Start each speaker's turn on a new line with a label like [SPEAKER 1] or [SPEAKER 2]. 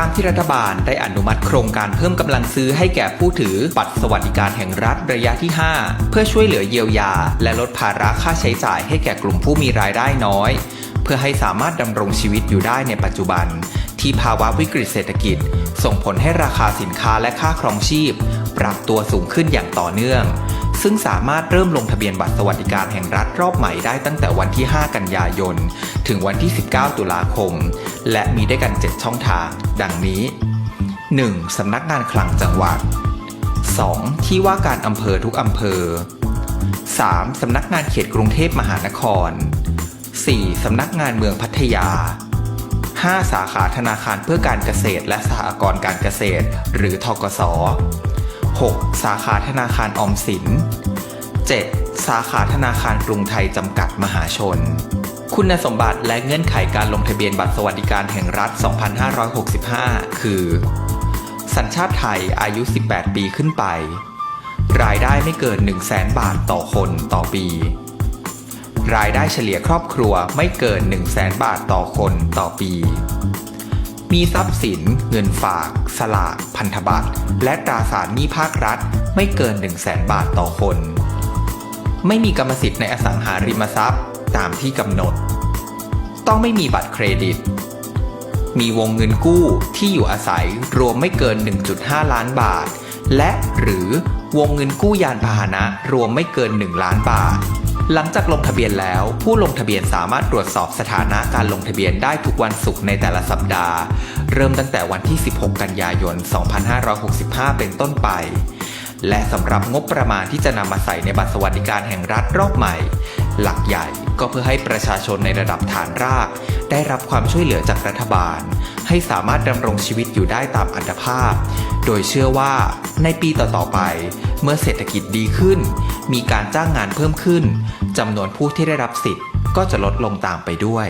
[SPEAKER 1] ตามที่รัฐบาลได้อนุมัติโครงการเพิ่มกำลังซื้อให้แก่ผู้ถือบัตรสวัสดิการแห่งรัฐระยะที่ 5 เพื่อช่วยเหลือเยียวยา และลดภาระค่าใช้จ่ายให้แก่กลุ่มผู้มีรายได้น้อย เพื่อให้สามารถดำรงชีวิตอยู่ได้ในปัจจุบัน ที่ภาวะวิกฤตเศรษฐกิจ ส่งผลให้ราคาสินค้าและค่าครองชีพ ปรับตัวสูงขึ้นอย่างต่อเนื่อง ซึ่งสามารถเริ่มลงทะเบียนบัตรสวัสดิการแห่งรัฐรอบใหม่ได้ตั้งแต่วันที่ 5 กันยายน ถึงวันที่ 19 ตุลาคม และมีได้กัน 7 ช่องทาง ดังนี้ 1. สำนักงานคลังจังหวัด 2. ที่ว่าการอำเภอทุกอำเภอ 3. สำนักงานเขตกรุงเทพมหานคร 4. สำนักงานเมืองพัทยา 5. สาขาธนาคารเพื่อการเกษตรและสหกรณ์การเกษตร หรือทกส 6. สาขาธนาคารออมสิน 7. สาขาธนาคารกรุงไทยจำกัดมหาชน คุณสมบัติและเงื่อนไขการลงทะเบียนบัตรสวัสดิการแห่งรัฐ 2565 คือ สัญชาติไทยอายุ 18 ปีขึ้นไป รายได้ไม่เกิน 1 0 0 0 0 0 บาทต่อคนต่อปี รายได้เฉลี่ยครอบครัวไม่เกิน 1 0 0 0 0 0 บาทต่อคนต่อปี มีทรัพย์สิน เงินฝาก สลาก พันธบัตร และตราสารหนี้ภาครัฐ ไม่เกิน 1 0 0 0 0แบาทต่อคน ไม่มีกรรมสิทธิ์ในอสังหาริมทรัพย์ ตามที่กำหนด ต้องไม่มีบัตรเครดิต มีวงเงินกู้ที่อยู่อาศัยรวมไม่เกิน 1.5 ล้านบาท และหรือวงเงินกู้ยานพาหนะรวมไม่เกิน 1 ล้านบาท หลังจากลงทะเบียนแล้ว ผู้ลงทะเบียนสามารถตรวจสอบสถานะการลงทะเบียนได้ทุกวันศุกร์ในแต่ละสัปดาห์ เริ่มตั้งแต่วันที่ 16 กันยายน 2565 เป็นต้นไป และสำหรับงบประมาณที่จะนำมาใส่ในบัตรสวัสดิการแห่งรัฐรอบใหม่ หลักใหญ่ก็เพื่อให้ประชาชนในระดับฐานราก ได้รับความช่วยเหลือจากรัฐบาล ให้สามารถดำรงชีวิตอยู่ได้ตามอัตภาพ โดยเชื่อว่าในปีต่อๆไป เมื่อเศรษฐกิจดีขึ้น มีการจ้างงานเพิ่มขึ้นจำนวนผู้ที่ได้รับสิทธิ์ก็จะลดลงตามไปด้วย